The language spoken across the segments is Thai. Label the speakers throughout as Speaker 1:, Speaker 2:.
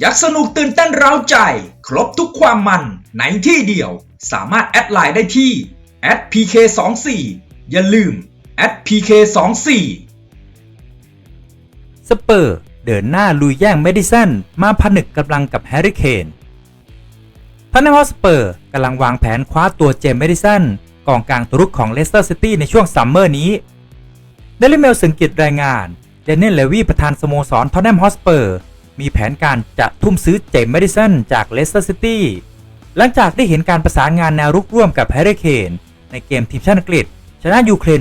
Speaker 1: อยากสนุกตื่นเต้นเร้าใจ ครบทุกความมันในที่เดียว สามารถแอดไลน์ได้ที่ @pk24 อย่าลืม @pk24
Speaker 2: สเปอร์เดินหน้าลุยแย่งเมดิสันมาผนึกกำลังกับแฮร์รี่เคนพนักงานสเปอร์กำลังวางแผนคว้าตัวเจมส์เมดิสันกองกลางตัวรุกของเลสเตอร์ซิตี้ในช่วงซัมเมอร์นี้เดลิเมลสังกิตรายงานเดนเนลเลวีประธานสโมสรทอนแนมฮอสเปอร์ มีแผนการจะทุ่มซื้อเจมส์เมดิสันจากเลสเตอร์ซิตี้หลังจากได้เห็นการประสานงานแนวรุกร่วมกับแฮร์รี่เคนในเกมทีมชาติอังกฤษ ชนะยูเครน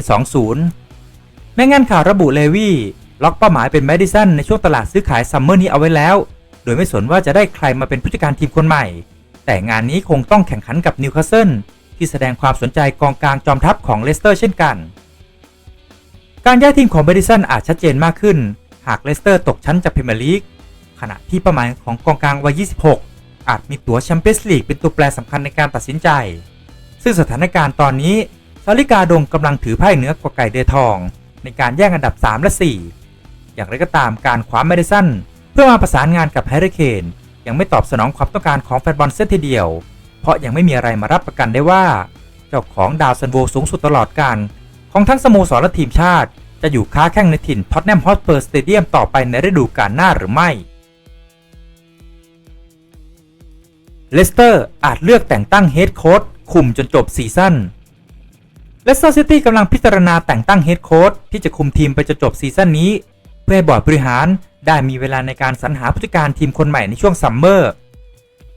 Speaker 2: 2-0 ในงานข่าวระบุเลวี่ล็อกเป้าหมายเป็นแมดิสันในช่วงตลาดซื้อขายซัมเมอร์นี้เอาไว้แล้ว โดยไม่สนว่าจะได้ใครมาเป็นผู้จัดการทีมคนใหม่ แต่งานนี้คงต้องแข่งขันกับนิวคาสเซิลที่แสดงความสนใจกองกลางจอมทัพของเลสเตอร์เช่นกัน การย้ายทีมของแมดิสันอาจชัดเจนมากขึ้น หากเลสเตอร์ตกชั้นจากพรีเมียร์ลีก ขณะที่เป้าหมายของกองกลางวัย 26 อาจมีตั๋วแชมเปี้ยนส์ลีกเป็นตัวแปรสำคัญในการตัดสินใจ ซึ่งสถานการณ์ตอนนี้ซาลิกาดงกำลังถือไพ่เหนือกว่าไก่เดือทอง ในการแย่งอันดับ 3 และ 4 อย่างไรก็ตามการคว้าเมดิสันเพื่อมาประสานงานกับแฮร์รี่เคนยังไม่ตอบสนองความต้องการของแฟนบอลเส้นทีเดียว เพราะยังไม่มีอะไรมารับประกันได้ว่า เจ้าของดาวซันโวสูงสุดตลอดการของทั้งสโมสรและทีมชาติ จะอยู่ค้าแข่งในถิ่นท็อตแนมฮอตสเปอร์สเตเดียมต่อไปในฤดูกาลหน้าหรือไม่ เลสเตอร์อาจเลือกแต่งตั้งเฮดโค้ชคุมจนจบซีซั่นเลสเตอร์ซิตี้กำลังพิจารณาแต่งตั้งเฮดโค้ชที่จะคุมทีมไปจนจบซีซั่นนี้ เพื่อให้บอร์ดบริหารได้มีเวลาในการสรรหาผู้จัดการทีมคนใหม่ในช่วงซัมเมอร์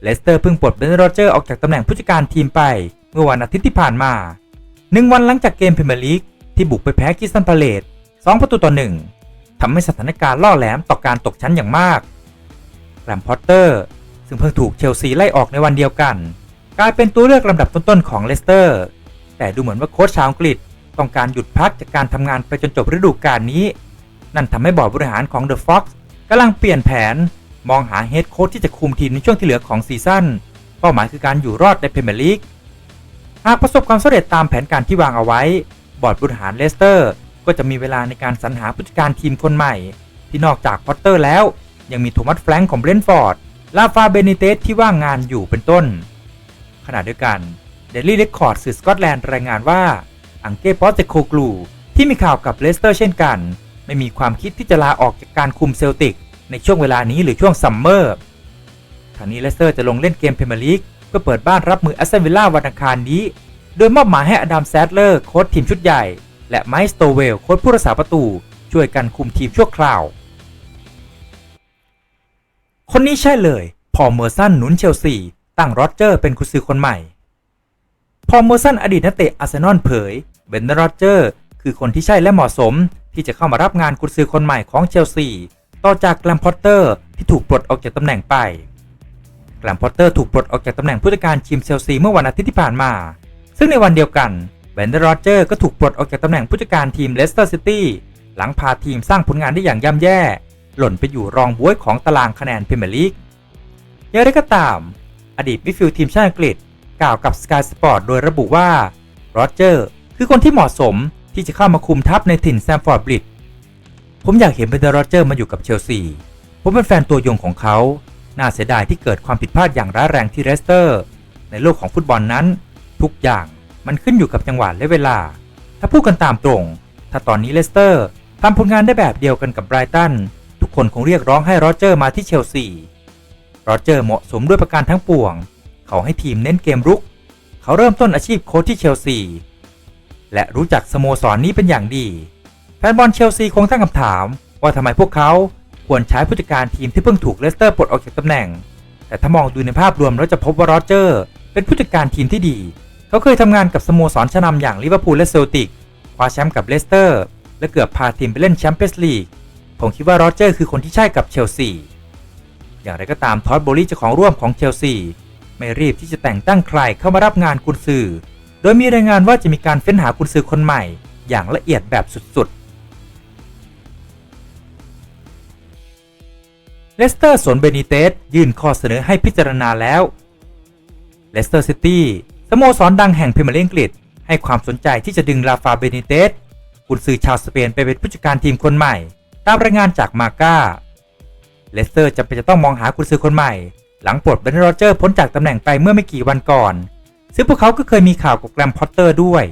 Speaker 2: เลสเตอร์เพิ่งปลดเบนโรเจอร์ออกจากตำแหน่งผู้จัดการทีมไป เมื่อวันอาทิตย์ที่ผ่านมาหนึ่งวันหลังจากเกมพรีเมียร์ลีกที่บุกไปแพ้กิสตันพาเลต2ประตูต่อหนึ่งทำให้สถานการณ์ล่อแหลมต่อการตกชั้นอย่างมากแกรมพอตเตอร์ ซึ่งเพิ่งถูกเชลซีไล่ออกในวันเดียวกัน กลายเป็นตัวเลือกลำดับต้นๆของเลสเตอร์ แต่ดูเหมือนว่าโค้ชชาวอังกฤษต้องการหยุดพักจากการทำงานไปจนจบฤดูกาลนี้ นั่นทำให้บอร์ดบริหารของเดอะฟ็อกซ์กำลังเปลี่ยนแผน มองหาเฮดโค้ชที่จะคุมทีมในช่วงที่เหลือของซีซั่นเป้าหมายคือการอยู่รอดในพรีเมียร์ลีกหากประสบความสำเร็จตามแผนการที่วางเอาไว้ บอร์ดบริหารเลสเตอร์ ก็จะมีเวลาในการสรรหาผู้จัดการทีมคนใหม่ ที่นอกจากพอตเตอร์แล้ว ยังมีโทมัสแฟรงค์ของเบรนท์ฟอร์ด ลาฟาเบนิเตสที่ว่างงานอยู่เป็นต้น ขณะเดียวกันเดลี่เรคคอร์ดสื่อสกอตแลนด์รายงานว่า อังเก้ปอสเตโคกลูที่มีข่าวกับเลสเตอร์เช่นกัน ไม่มีความคิดที่จะลาออกจากการคุมเซลติก ในช่วงเวลานี้หรือช่วงซัมเมอร์ทางนี้เลสเตอร์จะลงเล่นเกมเพเมียร์ลีกเพื่อเปิดบ้านรับมือแอสตันวิลล่าวันอังคารนี้ โดยมอบหมายให้อดัมแซดเลอร์โค้ชทีมชุดใหญ่ และไมค์สโตเวลโค้ชผู้รักษาประตู ช่วยกันคุมทีมชั่วคราว คนนี้ใช่เลย พอเมอร์สันหนุนเชลซี ตั้งโรเจอร์เป็นกุซือคนใหม่ พอเมอร์สันอดีตนักเตะอาร์เซนอลเผย เบนโรเจอร์ คือคนที่ใช่และเหมาะสม ที่จะเข้ามารับงานกุซือคนใหม่ของเชลซี ต่อจากแกลมพอตเตอร์ที่ถูกปลดออกจากตำแหน่งไปแกลมพอตเตอร์ถูกปลดออกจากตำแหน่งผู้จัดการทีมเชลซีเมื่อวันอาทิตย์ที่ผ่านมา ซึ่งในวันเดียวกันเบนเดอร์โรเจอร์ก็ถูกปลดออกจากตำแหน่งผู้จัดการทีมเลสเตอร์ซิตี้หลังพาทีมสร้างผลงานได้อย่างย่ำแย่ หล่นไปอยู่รองบวยของตารางคะแนนพรีเมียร์ลีกอย่างไรก็ตาม อดีตมิดฟิลด์ทีมชาติอังกฤษ กล่าวกับ Sky Sport โดยระบุว่าโรเจอร์คือคนที่เหมาะสมที่จะเข้ามาคุมทัพในถิ่นแซมฟอร์ดบริดผมอยากเห็นเบนเดอร์โรเจอร์มาอยู่กับเชลซี ผมเป็นแฟนตัวยงของเขา น่าเสียดายที่เกิดความผิดพลาดอย่างร้ายแรงที่เลสเตอร์ ในโลกของฟุตบอลนั้น ทุกอย่างมันขึ้นอยู่กับจังหวะและเวลา ถ้าพูดกันตามตรง ถ้าตอนนี้เลสเตอร์ทำผลงานได้แบบเดียวกันกับไบรตัน ทุกคนคงเรียกร้องให้โรเจอร์มาที่เชลซีโรเจอร์เหมาะสมด้วยประการทั้งปวง เขาให้ทีมเน้นเกมรุก เขาเริ่มต้นอาชีพโค้ชที่เชลซี และรู้จักสโมสรนนี้เป็นอย่างดี แฟนบอลเชลซีคงตั้งคำถามว่าทำไมพวกเขาควรใช้ผู้จัดการทีมที่เพิ่งถูกเลสเตอร์ปลดออกจากตำแหน่ง แต่ถ้ามองดูในภาพรวมเราจะพบว่าโรเจอร์ เป็นผู้จัดการทีมที่ดี เขาเคยทำงานกับสโมสรชั้นนำอย่างลิเวอร์พูลและเซลติกคว้าแชมป์กับเลสเตอร์และเกือบพาทีมไปเล่นแชมเปี้ยนส์ลีก ผมคิดว่าโรเจอร์คือคนที่ใช่กับเชลซี อย่างไรก็ตามท็อดโบลี่เจ้าของร่วมของเชลซี ไม่รีบที่จะแต่งตั้งใครเข้ามารับงานกุนซือ โดยมีรายงานว่าจะมีการเฟ้นหากุนซือคนใหม่ อย่างละเอียดแบบสุดๆ เลสเตอร์สวนเบนิเตสยื่นข้อเสนอให้พิจารณาแล้ว เลสเตอร์ซิตี้สโมสรดังแห่งพรีเมียร์ลีกอังกฤษให้ความสนใจที่จะดึงลาฟาเบนิเตสกุนซือชาวสเปนไปเป็นผู้จัดการทีมคนใหม่ ตามรายงานจากมาก้า เลสเตอร์จำเป็นจะต้องมองหากุญซือคนใหม่ หลังปลดเบรนด์โรเจอร์พ้นจากตำแหน่งไปเมื่อไม่กี่วันก่อน ซึ่งพวกเขาก็เคยมีข่าวกับแกรมพอตเตอร์ด้วย